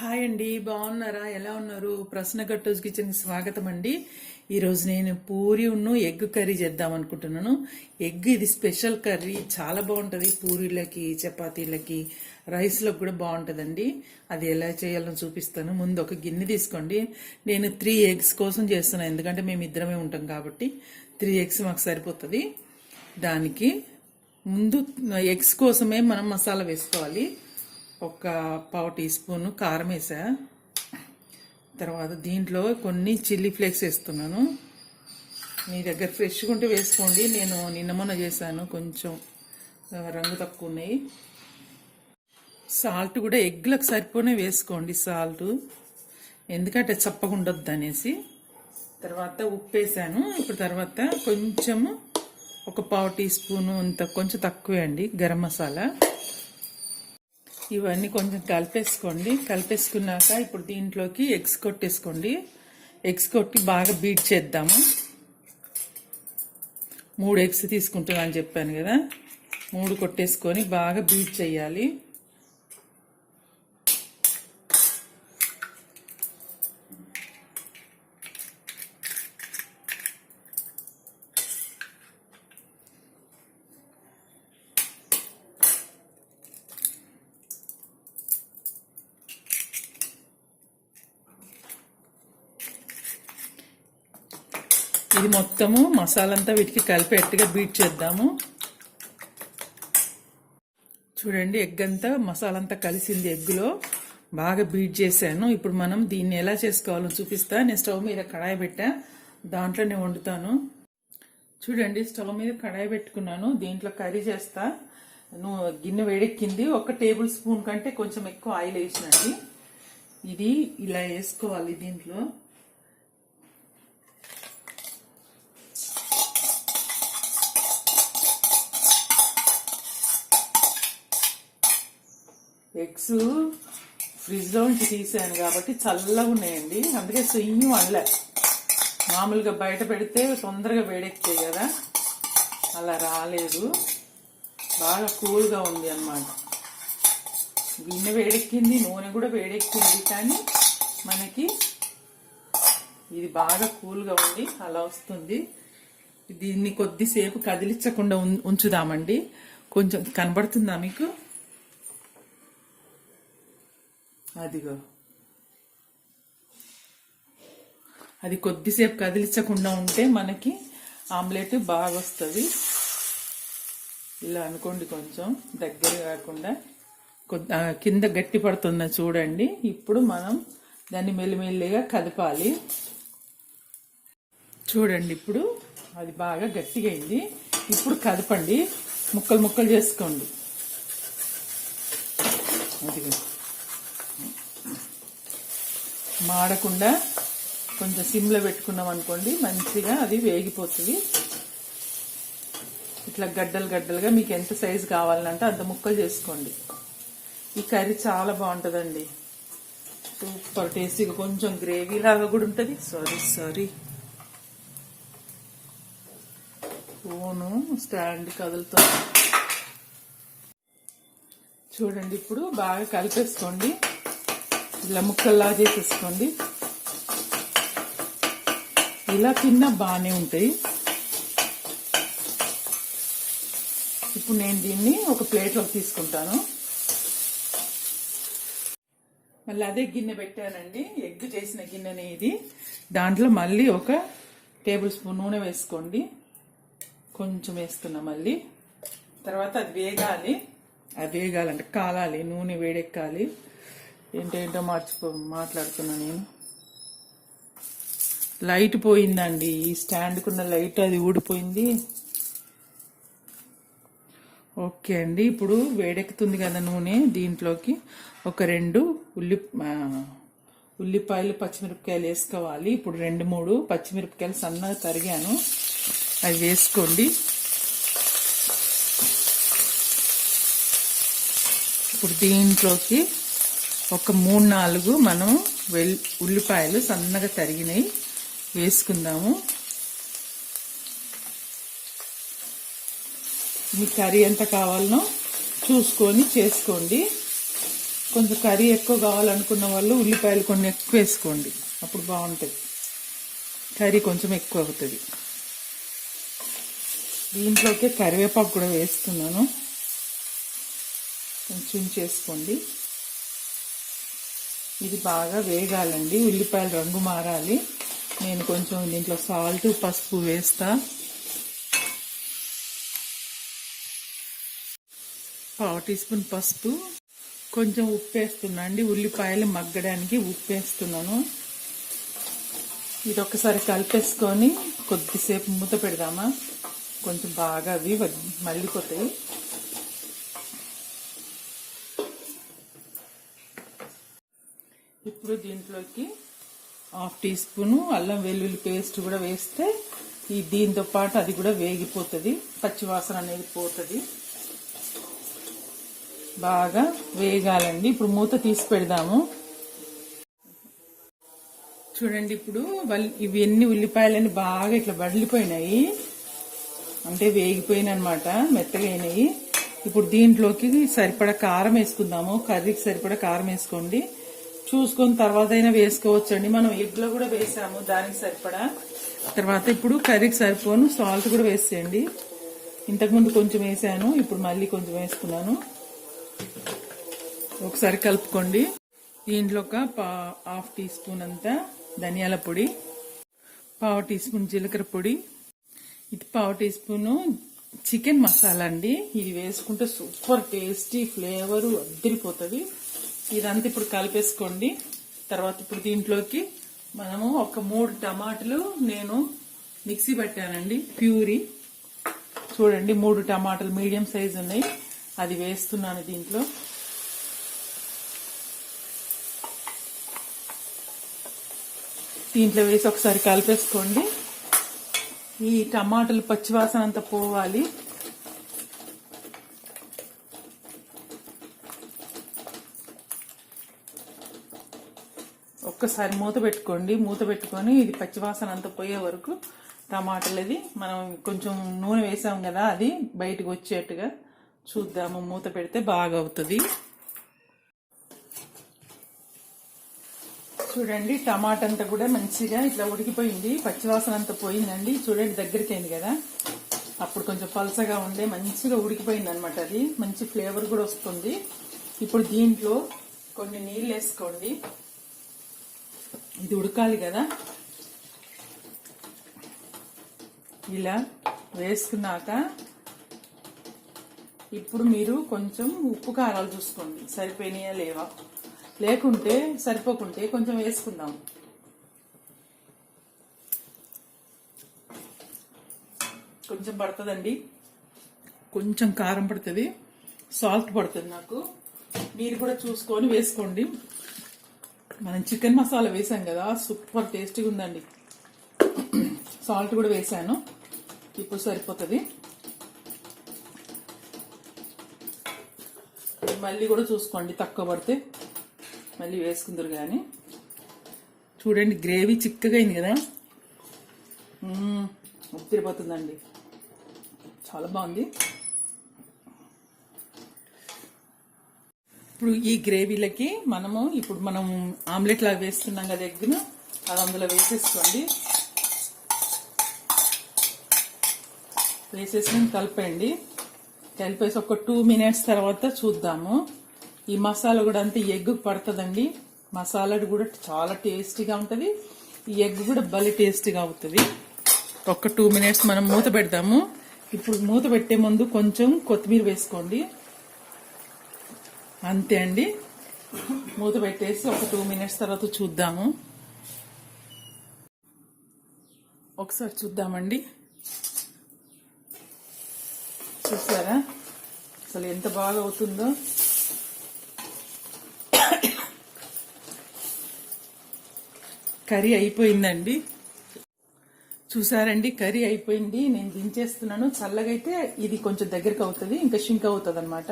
Hi అండి బాగున్నారా? ఎలా ఉన్నారు? ప్రశ్న కట్టోజ్ కిచెన్ స్వాగతం అండి. ఈరోజు నేను పూరి ఉన్ను ఎగ్ కర్రీ చేద్దాం అనుకుంటున్నాను. ఎగ్ ఇది స్పెషల్ కర్రీ చాలా బాగుంటుంది. పూరీలకి చపాతీలకి రైస్లోకి కూడా బాగుంటుందండి. అది ఎలా చేయాలో చూపిస్తాను. ముందు ఒక గిన్నె తీసుకోండి. నేను త్రీ ఎగ్స్ కోసం చేస్తున్నాను ఎందుకంటే మేము ఇద్దరమే ఉంటాం కాబట్టి. త్రీ ఎగ్స్ మాకు సరిపోతుంది. దానికి ముందు ఎగ్స్ కోసమే మనం మసాలా వేసుకోవాలి. ఒక పావు టీ స్పూన్ కారం వేసా. తర్వాత దీంట్లో కొన్ని చిల్లీ ఫ్లేక్స్ వేస్తున్నాను. మీ దగ్గర ఫ్రెష్గా ఉంటే వేసుకోండి. నేను నిన్న మొన్న చేశాను. కొంచెం రంగు తక్కువ ఉన్నాయి. సాల్ట్ కూడా ఎగ్లకు సరిపోనే వేసుకోండి సాల్ట్. ఎందుకంటే చప్పకుండొద్దు అనేసి. తర్వాత ఉప్పు వేసాను. ఇప్పుడు తర్వాత కొంచెము ఒక పావు టీ స్పూను అంత కొంచెం తక్కువే అండి గరం మసాలా. ఇవన్నీ కొంచెం కలిపేసుకోండి. కలిపేసుకున్నాక ఇప్పుడు దీంట్లోకి ఎగ్స్ కొట్టేసుకోండి. ఎగ్స్ కొట్టి బాగా బీట్ చేద్దాము. మూడు ఎగ్స్ తీసుకుంటుందని అని చెప్పాను కదా. మూడు కొట్టేసుకొని బాగా బీట్ చేయాలి. ఇది మొత్తము మసాలంతా వీటికి కలిపేట్టుగా బీట్ చేద్దాము. చూడండి ఎగ్ అంతా మసాలంతా కలిసింది ఎగ్గులో. బాగా బీట్ చేశాను. ఇప్పుడు మనం దీన్ని ఎలా చేసుకోవాలో చూపిస్తా. నేను స్టవ్ మీద కడాయి పెట్టా. దాంట్లో నేను వండుతాను. చూడండి స్టవ్ మీద కడాయి పెట్టుకున్నాను. దీంట్లో కర్రీ చేస్తా. నువ్వు గిన్నె వేడెక్కింది. ఒక టేబుల్ స్పూన్ కంటే కొంచెం ఎక్కువ ఆయిల్ వేసినండి ఇది ఇలా వేసుకోవాలి దీంట్లో. ఎగ్స్ ఫ్రిడ్జ్లో నుంచి తీసాను కాబట్టి చల్లగా ఉన్నాయండి. అందుకే సొయ్యం అనలే మామూలుగా బయట పెడితే తొందరగా వేడెక్తాయి కదా. అలా రాలేదు. బాగా కూల్గా ఉంది అన్నమాట. గిన్నె వేడెక్కింది నూనె కూడా వేడెక్కింది కానీ మనకి ఇది బాగా కూల్గా ఉంది అలా వస్తుంది. దీన్ని కొద్దిసేపు కదిలించకుండా ఉం- ఉంచుదామండి. కొంచెం కనబడుతుందా మీకు? అదిగో. అది కొద్దిసేపు కదిలించకుండా ఉంటే మనకి ఆమ్లెట్ బాగా వస్తుంది. ఇలా అనుకోండి కొంచెం దగ్గర కాకుండా కొద్ది కింద గట్టి పడుతుందా చూడండి. ఇప్పుడు మనం దాన్ని మెల్లిమెల్లిగా కదపాలి. చూడండి ఇప్పుడు అది బాగా గట్టిగా అయింది ఇప్పుడు కదపండి. ముక్కలు ముక్కలు చేసుకోండి. అదిగో. మాడకుండా కొంచెం సిమ్లో పెట్టుకున్నాం అనుకోండి మంచిగా అది వేగిపోతుంది. ఇట్లా గడ్డలు గడ్డలుగా మీకు ఎంత సైజు కావాలంటే అంత ముక్కలు చేసుకోండి. ఈ కర్రీ చాలా బాగుంటుందండి. సూపర్ టేస్టీగా కొంచెం గ్రేవీ లాగా కూడా ఉంటుంది. Sorry sorry. ఫోను స్టాండ్ కదులుతుంది. చూడండి ఇప్పుడు బాగా కలిపేసుకోండి. ఇలా ముక్కల్లా చేసేసుకోండి ఇలా తిన్న బాగానే ఉంటాయి. ఇప్పుడు నేను దీన్ని ఒక ప్లేట్లోకి తీసుకుంటాను. మళ్ళీ అదే గిన్నె పెట్టానండి. ఎగ్ చేసిన గిన్నెనే ఇది. దాంట్లో మళ్ళీ ఒక టేబుల్ స్పూన్ నూనె వేసుకోండి. కొంచెం వేస్తున్నా మళ్ళీ. తర్వాత అది వేగాలి. అది వేగాలంటే కాలాలి నూనె వేడెక్కాలి. ఏంటేంటో మర్చిపో మాట్లాడుతున్నా నేను. లైట్ పోయిందండి. ఈ స్టాండ్కున్న లైట్ అది ఊడిపోయింది. ఓకే అండి. ఇప్పుడు వేడెక్కుతుంది కదా నూనె దీంట్లోకి. ఒక రెండు ఉల్లి ఉల్లిపాయలు పచ్చిమిరపకాయలు వేసుకోవాలి. ఇప్పుడు రెండు మూడు పచ్చిమిరపకాయలు సన్నగా తరిగాను. అవి వేసుకోండి. ఇప్పుడు దీంట్లోకి ఒక మూడు నాలుగు మనం వెల్ ఉల్లిపాయలు సన్నగా తరిగినవి వేసుకుందాము. మీ కర్రీ ఎంత కావాలనో చూసుకొని చేసుకోండి. కొంచెం కర్రీ ఎక్కువ కావాలనుకున్న వాళ్ళు ఉల్లిపాయలు కొన్ని ఎక్కువ వేసుకోండి. అప్పుడు బాగుంటుంది. కర్రీ కొంచెం ఎక్కువ అవుతుంది. దీంట్లోకి కరివేపాకు కూడా వేస్తున్నాను. కొంచెం చేసుకోండి ఇది బాగా వేగాలండి. ఉల్లిపాయలు రంగు మారాలి. నేను కొంచెం దీంట్లో సాల్ట్ పసుపు వేస్తా. పావు టీ స్పూన్ పసుపు. కొంచెం ఉప్పు వేస్తున్నా అండి. ఉల్లిపాయలు మగ్గడానికి ఉప్పు వేస్తున్నాను. ఇది ఒకసారి కలిపేసుకొని కొద్దిసేపు మూత పెడదామా? కొంచెం బాగా అవి మళ్ళీపోతాయి ఇప్పుడు దీంట్లోకి హాఫ్ టీ స్పూన్ అల్లం వెల్లుల్లి పేస్ట్ కూడా వేస్తే ఈ దీంతో పాటు అది కూడా వేగిపోతుంది పచ్చివాసన అనేది పోతుంది. బాగా వేగాలండి. ఇప్పుడు మూత తీసి పెడదాము. చూడండి ఇప్పుడు ఇవన్నీ ఉల్లిపాయలన్నీ బాగా ఇట్లా వడిలిపోయినాయి అంటే వేగిపోయినాయి అనమాట మెత్తగా అయినాయి. ఇప్పుడు దీంట్లోకి సరిపడా కారం వేసుకుందాము. కర్రీకి సరిపడా కారం వేసుకోండి. చూసుకొని తర్వాత అయినా వేసుకోవచ్చు అండి మనం ఎగ్లో కూడా వేసాము దానికి సరిపడా. తర్వాత ఇప్పుడు కర్రీకి సరిపోను సాల్ట్ కూడా వేసేయండి. ఇంతకుముందు కొంచెం వేసాను ఇప్పుడు మళ్ళీ కొంచెం వేసుకున్నాను. ఒకసారి కలుపుకోండి. దీంట్లో ఒక హాఫ్ టీ స్పూన్ అంతా ధనియాల పొడి పావు టీ స్పూన్ జీలకర్ర పొడి ఇది పావు టీ స్పూన్ చికెన్ మసాలా అండి. ఇది వేసుకుంటే సూపర్ టేస్టీ ఫ్లేవర్ అద్దరిపోతుంది. ఇదంతా ఇప్పుడు కలిపేసుకోండి. తర్వాత ఇప్పుడు దీంట్లోకి మనము ఒక మూడు టమాటాలు నేను మిక్సీ పెట్టానండి. ప్యూరీ. చూడండి మూడు టమాటాలు మీడియం సైజ్ ఉన్నాయి. అది వేస్తున్నాను దీంట్లో. దీంట్లో వేసి ఒకసారి కలిపేసుకోండి. ఈ టమాటాలు పచ్చివాసన అంతా పోవాలి. ఒక్కసారి మూత పెట్టుకోండి. మూత పెట్టుకొని ఇది పచ్చివాసన అంతా పోయే వరకు టమాటాలు ఇది మనం కొంచెం నూనె వేసాం కదా అది బయటకు వచ్చేట్టుగా చూద్దాము. మూత పెడితే బాగా అవుతుంది చూడండి టమాటా అంతా కూడా మంచిగా ఇట్లా ఉడికిపోయింది. పచ్చివాసన అంతా పోయిందండి. చూడండి దగ్గరికి అయింది కదా. అప్పుడు కొంచెం పలసగా ఉండే మంచిగా ఉడికిపోయింది అనమాట అది. మంచి ఫ్లేవర్ కూడా వస్తుంది. ఇప్పుడు దీంట్లో కొన్ని నీళ్ళు వేసుకోండి. ఇది ఉడకాలి కదా. ఇలా వేసుకున్నాక ఇప్పుడు మీరు కొంచెం ఉప్పు కారాలు చూసుకోండి. సరిపోయినాయా లేవా? లేకుంటే సరిపోకుంటే కొంచెం వేసుకుందాం. కొంచెం పడుతుందండి. కొంచెం కారం పడుతుంది. సాల్ట్ పడుతుంది నాకు. మీరు కూడా చూసుకొని వేసుకోండి. మనం చికెన్ మసాలా వేసాం కదా సూపర్ టేస్టీగా ఉందండి సాల్ట్ కూడా వేసాను ఇప్పుడు సరిపోతుంది. మళ్ళీ కూడా చూసుకోండి తక్కువ పడితే మళ్ళీ వేసుకుందరు కానీ చూడండి గ్రేవీ చిక్కగా అయింది కదా ఉప్పిరిపోతుందండి చాలా బాగుంది. ఇప్పుడు ఈ గ్రేవీలకి మనము ఇప్పుడు మనం ఆమ్లెట్ లాగా వేస్తున్నాం కదా ఎగ్గును అది అందులో వేసేసుకోండి. వేసేసి కలిపండి కలిపేసి ఒక టూ మినిట్స్ తర్వాత చూద్దాము. ఈ మసాలా కూడా అంతే ఎగ్ పడుతుందండి. మసాలా కూడా చాలా టేస్టీగా ఉంటుంది. ఈ ఎగ్ కూడా భలే టేస్టీగా అవుతుంది. ఒక టూ మినిట్స్ మనం మూత పెడదాము. ఇప్పుడు మూత పెట్టే ముందు కొంచెం కొత్తిమీర వేసుకోండి. అంతే అండి. మూత పెట్టేసి ఒక టూ మినిట్స్ తర్వాత చూద్దాము. ఒకసారి చూద్దామండి. చూసారా? అసలు ఎంత బాగా అవుతుందో. కర్రీ అయిపోయిందండి. చూసారండి కర్రీ అయిపోయింది. నేను దించేస్తున్నాను. చల్లగా అయితే ఇది కొంచెం దగ్గరకు అవుతుంది ఇంకా షింక్ అవుతుంది అనమాట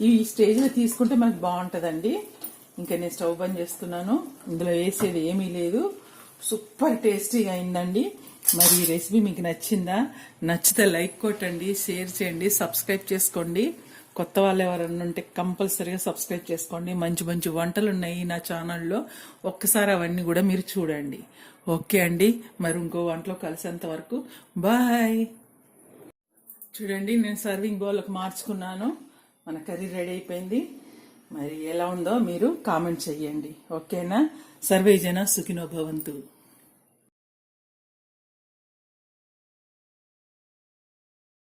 ఈ స్టేజ్లో తీసుకుంటే మనకు బాగుంటుందండి. ఇంకా నేను స్టవ్ బంద్ చేస్తున్నాను. ఇందులో వేసేది ఏమీ లేదు. సూపర్ టేస్టీగా అయిందండి. మరి ఈ రెసిపీ మీకు నచ్చిందా? నచ్చితే లైక్ కొట్టండి షేర్ చేయండి సబ్స్క్రైబ్ చేసుకోండి. కొత్త వాళ్ళు ఎవరన్నా ఉంటే కంపల్సరీగా సబ్స్క్రైబ్ చేసుకోండి. మంచి మంచి వంటలు ఉన్నాయి నా ఛానల్లో. ఒక్కసారి అవన్నీ కూడా మీరు చూడండి. ఓకే అండి. మరి ఇంకో వంటలో కలిసేంత వరకు. బాయ్. చూడండి నేను సర్వింగ్ బౌల్కి మార్చుకున్నాను. మన కర్రీ రెడీ అయిపోయింది. మరి ఎలా ఉందో మీరు కామెంట్ చెయ్యండి. ఓకేనా? సర్వేజన సుఖినో భవంతు.